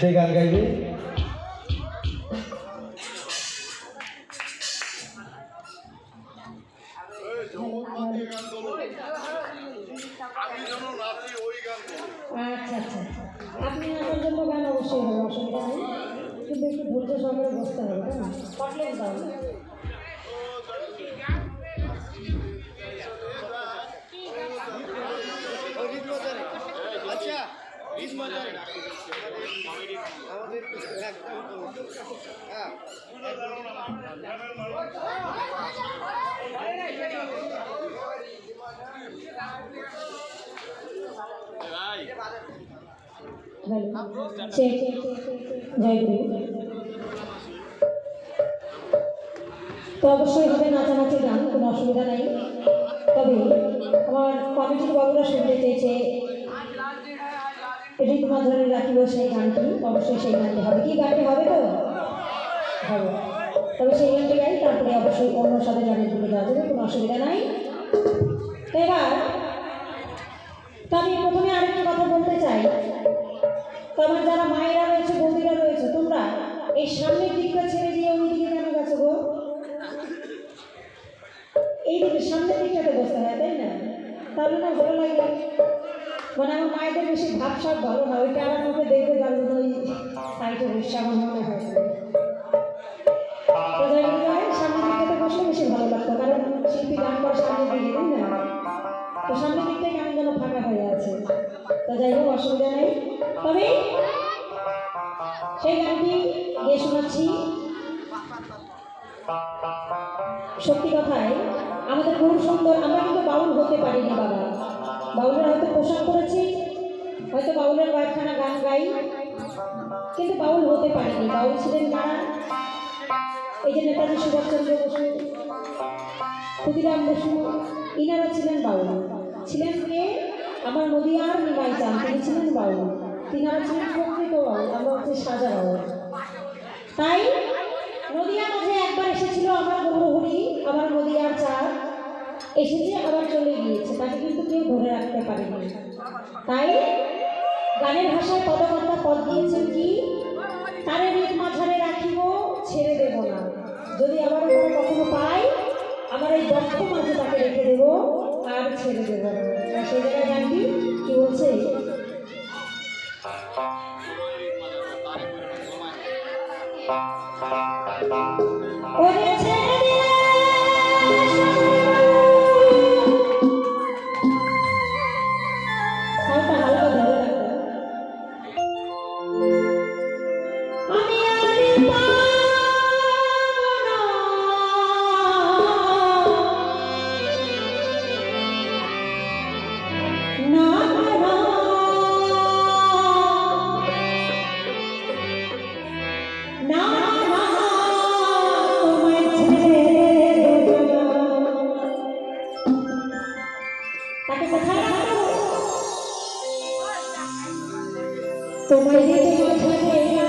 সেই গান গাইবে। আচ্ছা আচ্ছা আপনি আমার জন্য গান অবশ্যই হবে, অসুবিধা নেই। কিন্তু একটু ধৈর্য সহকারে বসতে হবে, তাই না? তাহলে। আমাদের তো অবশ্যই হবে নাচানাচি গান কোনো অসুবিধা নেই তবে আমার কমিটির বাবুরা শুনতে চেয়েছে ঋতুমা ধরে রাখিব সেই গানটি। অবশ্যই সেই গানটি হবে। কি গানটি হবে তো হবে। তবে সেই গানটি গাই, তারপরে অবশ্যই অন্য সাথে গানের দিকে যাওয়া যাবে, কোনো অসুবিধা নাই। এবার আমি প্রথমে আরেকটা কথা বলতে চাই। তো আমার যারা মায়েরা রয়েছে, বৌদিরা রয়েছে, তোমরা এই সামনের দিকটা ছেড়ে দিয়ে ওই দিকে কেন গেছো গো? এই দিকে সামনের দিকটাতে বসতে হয়, তাই না? তাহলে না ভালো লাগে মানে আমার মায়েদের বেশি ভাব সাপ ভালো না, ওইটা আমার মুখে দেখবে তার জন্য ওই সাইডে বসে আমার মনে হয় যেন হয়ে আছে। তো যাই হোক তবে সেই সত্যি কথাই আমাদের খুব সুন্দর, আমরা কিন্তু বাউল হতে পারিনি বাবা। বাউলের হয়তো পোশাক করেছি হয়তো বাউলের কয়েকখানা গান গাই, কিন্তু বাউল হতে পারিনি। বাউল ছিলেন কারা? এই যে নেতাজি সুভাষচন্দ্র বসু, ক্ষুদিরাম বসু, ইনারা ছিলেন বাউল। ছিলেন কে? আমার নদিয়ার নিমাই চান, তিনি ছিলেন বাউল। তিনারা ছিলেন প্রকৃত বাউল, আমরা হচ্ছে সাজা বাউল। তাই নদিয়া এসেছে, আবার চলে গিয়েছে। তাকে কিন্তু কেউ ধরে রাখতে পারেনি। তাই গানের ভাষায় পদকর্তা পদ দিয়েছেন কি? তারে রিত মাঝারে রাখিব, ছেড়ে দেব না। যদি আবার কোনো কখনো পাই আমার এই দক্ষ মাঝে তাকে রেখে দেব, আর ছেড়ে দেব না। সেই জায়গায় গানটি কি? বলছে? ওরে ছেড়ে তোমায় ছেড়ে দেব না।